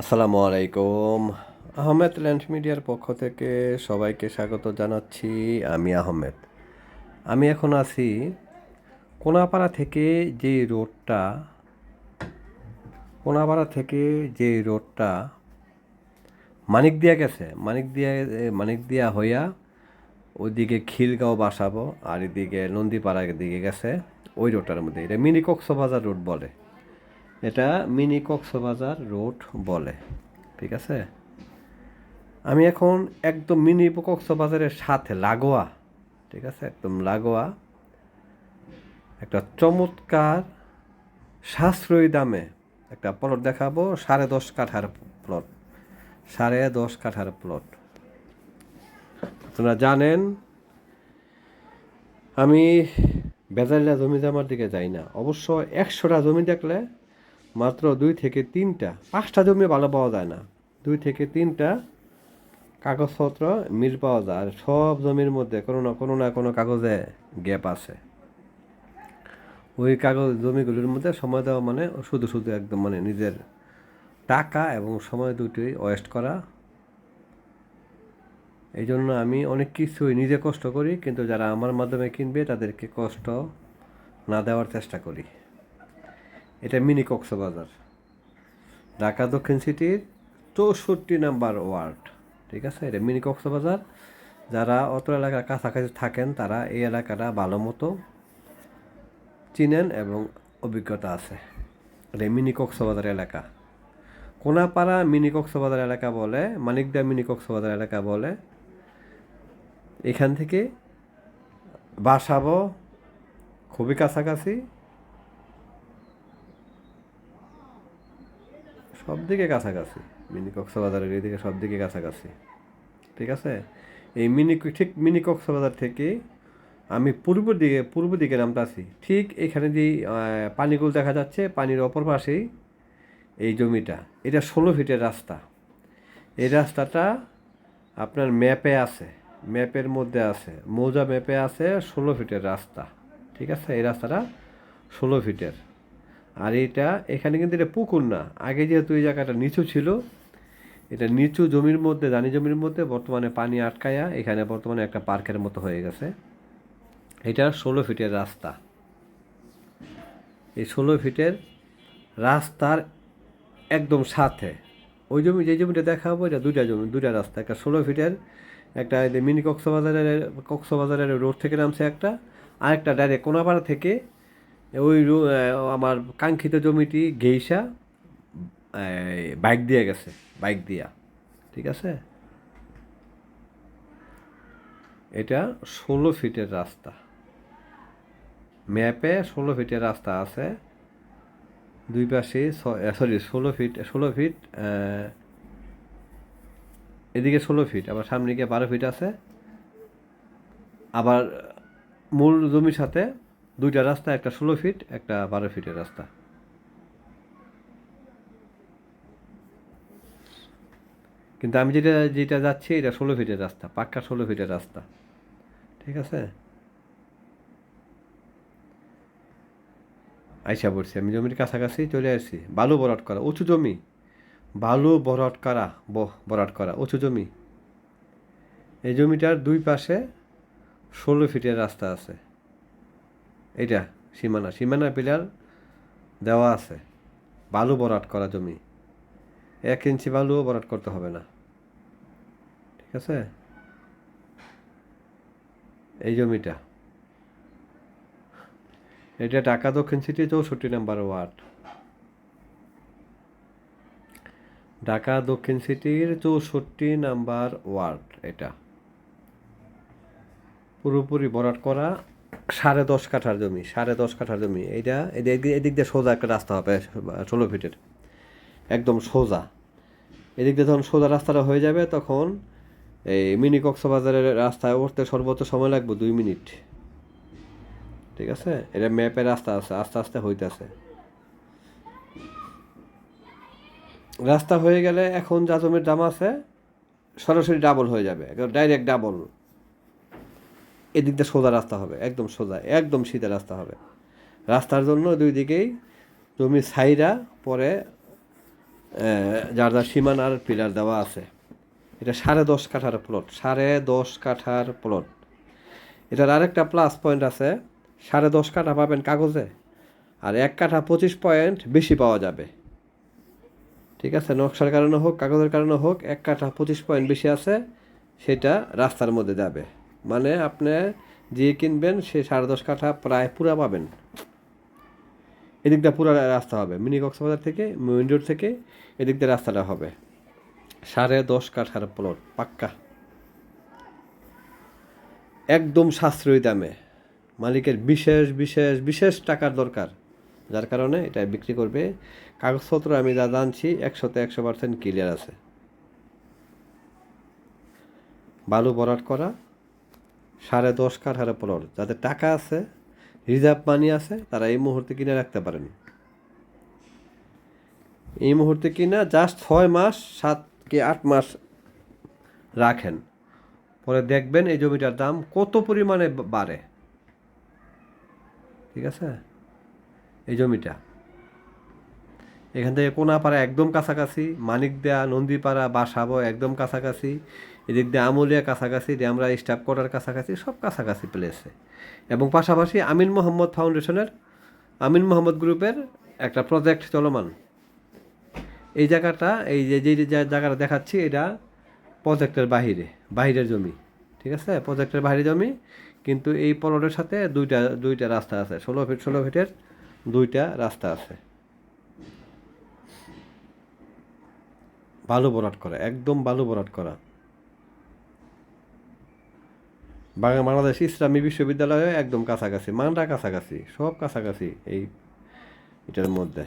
আসসালামু আলাইকুম। আহমেদ ল্যান্ড মিডিয়ার পক্ষ থেকে সবাইকে স্বাগত জানাচ্ছি, আমি আহমেদ। আমি এখন আছি কোনাপাড়া থেকে যে রোডটা, কোনাপাড়া থেকে যে রোডটা মানিক দিয়া গেছে। মানিক দিয়া মানিক দিয়া হইয়া ওইদিকে খিলগাঁও বাসাবো, আর এদিকে নন্দীপাড়ার দিকে গেছে। ওই রোডটার মধ্যে, এটা মিনি কক্সবাজার রোড বলে। এটা মিনি কক্সবাজার রোড বলে, ঠিক আছে? আমি এখন একদম মিনি কক্সবাজারের সাথে লাগোয়া, ঠিক আছে? একদম লাগোয়া, একটা চমৎকার সাশ্রয়ী দামে একটা প্লট দেখাবো, সাড়ে দশ কাঠার প্লট সাড়ে দশ কাঠার প্লট আপনারা জানেন, আমি বেজারিলা জমি জমার দিকে যাই না। অবশ্য একশোটা জমি দেখলে মাত্র দুই থেকে তিনটা। পাঁচটা জমি ভালো পাওয়া যায় না। দুই থেকে তিনটা কাগজপত্র মিল পাওয়া যায়। আর সব জমির মধ্যে কোনো না কোনো না কোনো কাগজে গ্যাপ আছে। ওই কাগজ জমিগুলির মধ্যে সময় দেওয়া মানে শুধু শুধু একদম মানে নিজের টাকা এবং সময় দুটোই ওয়েস্ট করা। এই জন্য আমি অনেক কিছুই নিজে কষ্ট করি, কিন্তু যারা আমার মাধ্যমে কিনবে তাদেরকে কষ্ট না দেওয়ার চেষ্টা করি। এটা মিনি কক্সবাজার। ঢাকা দক্ষিণ সিটির চৌষট্টি নাম্বার ওয়ার্ড। ঠিক আছে? এটা মিনি কক্সবাজার। যারা অত এলাকার কাছাকাছি থাকেন, তারা এই এলাকাটা ভালো মতো চিনেন এবং অভিজ্ঞতা আছে। এটা মিনি কক্সবাজার এলাকা। কোনাপাড়া মিনি কক্সবাজার এলাকা বলে মানিকদা মিনি কক্সবাজার এলাকা বলে। এখান থেকে বাসাবো, খুবই কাছাকাছি। সব দিকে কাছাকাছি। মিনি কক্সবাজারের এদিকে সব দিকে কাছাকাছি। ঠিক আছে? এই মিনি ঠিক মিনি কক্সবাজার থেকে আমি পূর্ব দিকে পূর্ব দিকে নামটা আছি। ঠিক এখানে যে পানিগুলো দেখা যাচ্ছে। পানির অপর পাশেই এই জমিটা। এটা ষোলো ফিটের রাস্তা। এই রাস্তাটা আপনার ম্যাপে আছে। ম্যাপের মধ্যে আছে। মৌজা ম্যাপে আছে ষোলো ফিটের রাস্তা। ঠিক আছে? এই রাস্তাটা ষোলো ফিটের। আর এটা, এখানে কিন্তু এটা পুকুর না। আগে যেহেতু এই জায়গাটা নিচু ছিল, এটা নিচু জমির মধ্যে, দানি জমির মধ্যে বর্তমানে পানি আটকায়া এখানে বর্তমানে একটা পার্কের মতো হয়ে গেছে। এটা ষোলো ফিটের রাস্তা। এই ষোলো ফিটের রাস্তার একদম সাথে। ওই জমি, যে জমিটা দেখাবো, এটা দুইটা জমি, দুইটা রাস্তা। একটা ষোলো ফিটের, একটা মিনি কক্সবাজারের কক্সবাজারের রোড থেকে নামছে একটা আর একটা ডাইরেক্ট কোনাপাড়া থেকে ওই আমার কাঙ্ক্ষিত জমিটি গেইসা বাইক দিয়ে গেছে, বাইক দিয়া, ঠিক আছে? এটা ষোলো ফিটের রাস্তা। ম্যাপে ষোলো ফিটের রাস্তা আছে। দুই পাশে সরি ষোলো ফিট ষোলো ফিট এদিকে ষোলো ফিট, আবার সামনে গিয়ে বারো ফিট আছে। আবার মূল জমির সাথে দুইটা রাস্তা, একটা ষোলো ফিট একটা বারো ফিটের রাস্তা। কিন্তু আমি যেটা যেটা যাচ্ছি, এটা ষোলো ফিটের রাস্তা, পাক্কা ষোলো ফিটের রাস্তা। ঠিক আছে? আইসা পড়ছি, আমি জমির কাছাকাছি চলে আসছি। বালু বরাট করা, উঁচু জমি। বালু বরাট করা বরাট করা, উঁচু জমি। এই জমিটার দুই পাশে ষোলো ফিটের রাস্তা আছে। এইটা, সীমানা। সীমানা পিলার দেওয়া আছে। বালু বরাট করা জমি। এক ইঞ্চি বালুও বরাট করতে হবে না। ঠিক আছে? এই জমিটা। এটা ঢাকা দক্ষিণ সিটি চৌষট্টি নাম্বার ওয়ার্ড। ঢাকা দক্ষিণ সিটির চৌষট্টি নাম্বার ওয়ার্ড এটা। পুরোপুরি বরাট করা সাড়ে দশ কাঠার জমি, সাড়ে দশ কাঠার জমি। এইটা এদিক দিয়ে- সোজা একটা রাস্তা হবে, ষোলো ফিটের। একদম সোজা। এদিক দিয়ে যখন সোজা রাস্তাটা হয়ে যাবে, তখন এই মিনি কক্সবাজারের রাস্তায় উঠতে সর্বোচ্চ সময় লাগবে দুই মিনিট। ঠিক আছে? এটা ম্যাপে রাস্তা আছে, আস্তে আস্তে হইতেছে। রাস্তা হয়ে গেলে এখন যা জমির দাম আছে, সরাসরি ডাবল হয়ে যাবে। ডাইরেক্ট ডাবল এদিক দিয়ে সোজা রাস্তা হবে, একদম সোজা, একদম সিধা রাস্তা হবে। রাস্তার জন্য দুই দিকেই জমি সাইরা পরে যার যার সীমানার পিলার দেওয়া আছে। এটা সাড়ে দশ কাঠার প্লট সাড়ে দশ কাঠার প্লট এটার আরেকটা প্লাস পয়েন্ট আছে, সাড়ে দশ কাঠা পাবেন কাগজে, আর এক কাঠা পঁচিশ পয়েন্ট বেশি পাওয়া যাবে। ঠিক আছে, নকশার কারণে হোক, কাগজের কারণে হোক, এক কাঠা পঁচিশ পয়েন্ট বেশি আছে, সেটা রাস্তার মধ্যে যাবে। মানে আপনি যে কিনবেন, সে সাড়ে দশ কাঠা প্রায় পুরা পাবেন। এদিকটা পুরো রাস্তা হবে। মিনি কক্সবাজার থেকে মেইন রোড থেকে এদিক দিয়ে রাস্তাটা হবে। সাড়ে দশ কাঠার প্লট পাক্কা। একদম সাশ্রয়ী দামে। মালিকের বিশেষ বিশেষ বিশেষ টাকার দরকার। যার কারণে এটা বিক্রি করবে। কাগজপত্র আমি যা জানছি, একশোতে একশো পার্সেন্ট ক্লিয়ার আছে। বালু বরাট করা সাড়ে দশ কাঠ হারে প্লট যাদের টাকা আছে, রিজার্ভ মানি আছে, তারা এই মুহূর্তে কিনে রাখতে পারেন। এই মুহূর্তে কিনা জাস্ট ছয় মাস, সাত কি আট মাস রাখেন। পরে দেখবেন এই জমিটার দাম কত পরিমাণে বাড়ে। ঠিক আছে? এই জমিটা। এখান থেকে কোনাপাড়া একদম কাছাকাছি মানিকদেয়া নন্দীপাড়া, বাসাবো একদম কাছাকাছি। এদিক দিয়ে আমলিয়া কাছাকাছি আমরা স্টাফ কোয়ার্টার কাছাকাছি, সব কাছাকাছি প্লেসে এবং পাশাপাশি আমিন মোহাম্মদ ফাউন্ডেশনের আমিন মোহাম্মদ গ্রুপের একটা প্রজেক্ট চলমান। এই জায়গাটা, এই যে যে জায়গাটা দেখাচ্ছি, এটা প্রজেক্টের বাহিরে, বাহিরের জমি, ঠিক আছে? প্রজেক্টের বাইরে জমি, কিন্তু এই পলটের সাথে দুইটা দুইটা রাস্তা আছে। ষোলো ফিট ষোলো ফিটের দুইটা রাস্তা আছে। বালু বরাট করা, একদম বালু বরাট করা বাংলা বাংলাদেশ ইসলামী বিশ্ববিদ্যালয়ে একদম কাছাকাছি মানরা কাছাকাছি, সব কাছাকাছি এই এটার মধ্যে।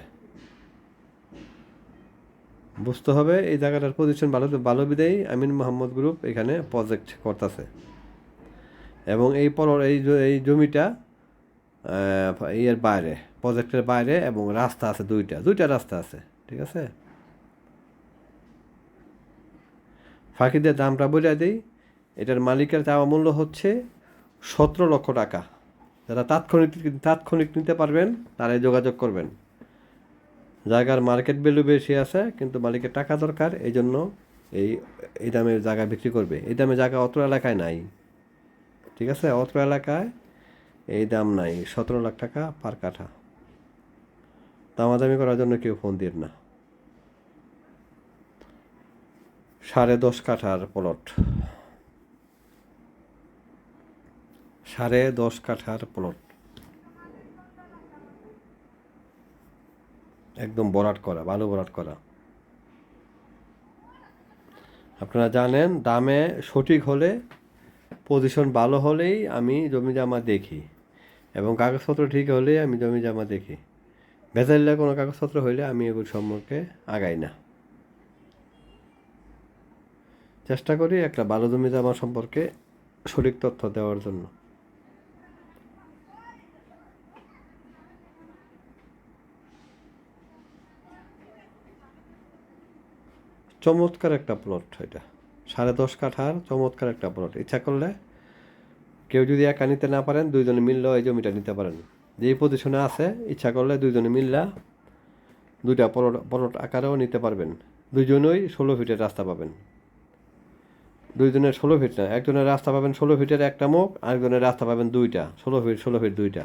বুঝতে হবে এই জায়গাটার পজিশন ভালো ভালো বিদায়ী আমিন মোহাম্মদ গ্রুপ এখানে প্রজেক্ট করতেছে। এবং এই পর এই এই জমিটা ইয়ের বাইরে প্রজেক্টের বাইরে এবং রাস্তা আছে দুইটা। দুইটা রাস্তা আছে, ঠিক আছে? ফাঁকিদের দামটা বলে দিই। এটার মালিকের চাওয়া মূল্য হচ্ছে সতেরো লক্ষ টাকা। যারা তাৎক্ষণিক তাৎক্ষণিক নিতে পারবেন, তারাই যোগাযোগ করবেন। জায়গার মার্কেট ভ্যালু বেশি আছে, কিন্তু মালিকের টাকা দরকার এই জন্য এই এই দামে জায়গা বিক্রি করবে। এই দামে জায়গা অত্র এলাকায় নাই। ঠিক আছে? অত্র এলাকায় এই দাম নাই, সতেরো লাখ টাকা পার কাঠা। দামাদামি করার জন্য কেউ ফোন দিন না। সাড়ে দশ কাঠার প্লট সাড়ে দশ কাঠার প্লট একদম বরাট করা, ভালো বরাট করা। আপনারা জানেন, দামে সঠিক হলে পজিশন ভালো হলেই আমি জমি জামা দেখি। এবং কাগজপত্র ঠিক হলেই আমি জমি জামা দেখি ভেজাল্লা কোনো কাগজপত্র হইলে আমি এগুলো সম্পর্কে আগাই না। চেষ্টা করি একটা ভালো জমি জামা সম্পর্কে সঠিক তথ্য দেওয়ার জন্য। চমৎকার একটা প্লট এটা। সাড়ে দশ কাঠার চমৎকার একটা প্লট ইচ্ছা করলে কেউ যদি একা নিতে না পারেন, দুইজনে মিললেও এই জমিটা নিতে পারেন। যেই পজিশনে আছে, ইচ্ছা করলে দুইজনে মিললা দুইটা প্লট প্লট আকারেও নিতে পারবেন। দুইজনই ষোলো ফিটের রাস্তা পাবেন। দুইজনের ষোলো ফিট না, একজনের রাস্তা পাবেন ষোলো ফিটের একটা মুখ, আরেকজনের রাস্তা পাবেন দুইটা। ষোলো ফিট ষোলো ফিট দুইটা।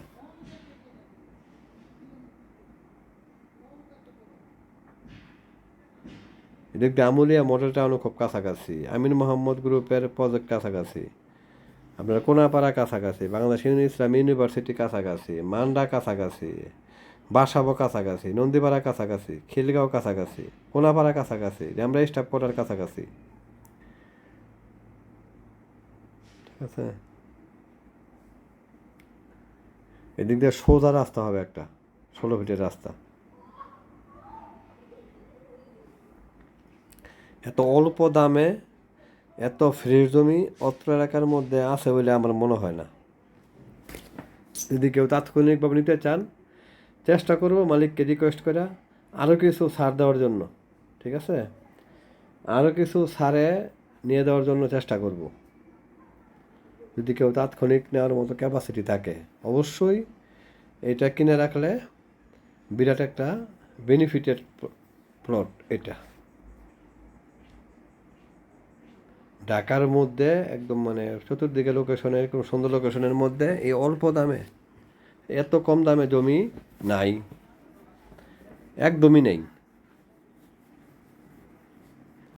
এদিক আমুলিয়া মডেল টাউনও খুব কাছাকাছি। আমিন মোহাম্মদ গ্রুপের প্রজেক্ট কাছাকাছি। আপনার কোনাপাড়া কাছাকাছি, বাংলাদেশ ইসলাম ইউনিভার্সিটি কাছাকাছি, মান্ডা কাছাকাছি, বাসাবো কাছাকাছি, নন্দীপাড়া কাছাকাছি, খিলগাঁও কাছাকাছি, কোনাপাড়া কাছাকাছি আমরা স্টাফ কোটার কাছাকাছি। ঠিক আছে? এদিক দিয়ে সোজা রাস্তা হবে একটা, ষোলো ফিটের রাস্তা। এত অল্প দামে এত ফ্রেশ জমি অত্র এলাকার মধ্যে আছে বলে আমার মনে হয় না। যদি কেউ তাৎক্ষণিকভাবে নিতে চান, চেষ্টা করব মালিককে রিকোয়েস্ট করে আরও কিছু সার দেওয়ার জন্য, ঠিক আছে? আরও কিছু সারে নিয়ে দেওয়ার জন্য চেষ্টা করব। যদি কেউ তাৎক্ষণিক নেওয়ার মতো ক্যাপাসিটি থাকে, অবশ্যই এটা কিনে রাখলে বিরাট একটা বেনিফিটের প্লট এটা। ঢাকার মধ্যে একদম মানে চতুর্দিকে লোকেশনে এরকম সুন্দর লোকেশনের মধ্যে এই অল্প দামে, এত কম দামে জমি নাই। একদমই নেই।